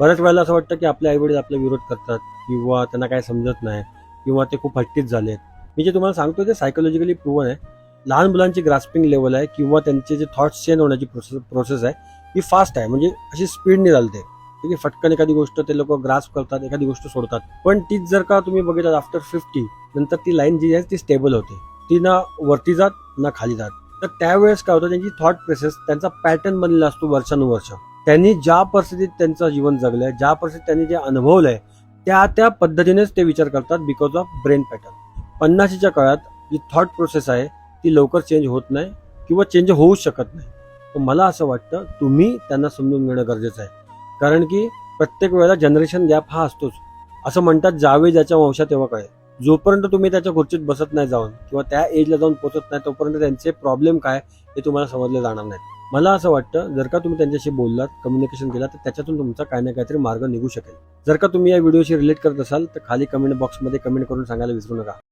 बऱ्याच वेळेला असं वाटतं की आपले आईवडील आपला विरोध करतात किंवा त्यांना काय समजत नाही किंवा ते खूप हट्टीच झाले आहेत. मी जे तुम्हाला सांगतो ते सायकोलॉजिकली प्रूव्हन आहे. लहान मुलांची ग्रास्पिंग लेवल आहे किंवा त्यांचे जे थॉट्स चेंज होण्याची प्रोसेस प्रोसेस आहे ही फास्ट आहे. म्हणजे अशी स्पीडने चालते. की फटकन एखादी गोष्ट ते लोक ग्रास्प करतात एखादी गोष्ट सोडतात. पण तीच जर का तुम्ही बघितलं आफ्टर फिफ्टी नंतर ती लाईन जी आहे ती स्टेबल होते. ती ना वरती जात ना खाली जात. तर त्यावेळेस काय होतं त्यांची थॉट प्रोसेस त्यांचा पॅटर्न बनलेला असतो वर्षानुवर्ष. त्यांनी ज्या परिस्थितीत त्यांचं जीवन जगलंय ज्या परिस्थितीत त्यांनी जे अनुभवलंय त्या त्या पद्धतीनेच ते विचार करतात बिकॉज ऑफ ब्रेन पॅटर्न पन्नाशीच्या काळात जी थॉट प्रोसेस आहे ती लवकर चेंज होत नाही किंवा चेंज होऊ शकत नाही. तर मला असं वाटतं तुम्ही त्यांना समजून घेणं गरजेचं आहे. कारण की प्रत्येक वेळेला जनरेशन गॅप हा असतोच. असं म्हणतात जावे ज्याच्या वंशात तेव्हा कळेल. जोपर्यंत तुम्ही त्याच्या खुर्चीत बसत नाही जाऊन किंवा त्या एजला जाऊन पोचत नाही तोपर्यंत त्यांचे प्रॉब्लेम काय हे तुम्हाला समजले जाणार नाही मला असं वाटतं जर का तुम्ही त्यांच्याशी बोललात कम्युनिकेशन केला तर त्याच्यातून तुमचा काही ना काहीतरी मार्ग निघू शकेल. जर का तुम्ही या व्हिडिओशी रिलेट करत असाल तर खाली कमेंट बॉक्समध्ये कमेंट करून सांगायला विसरू नका.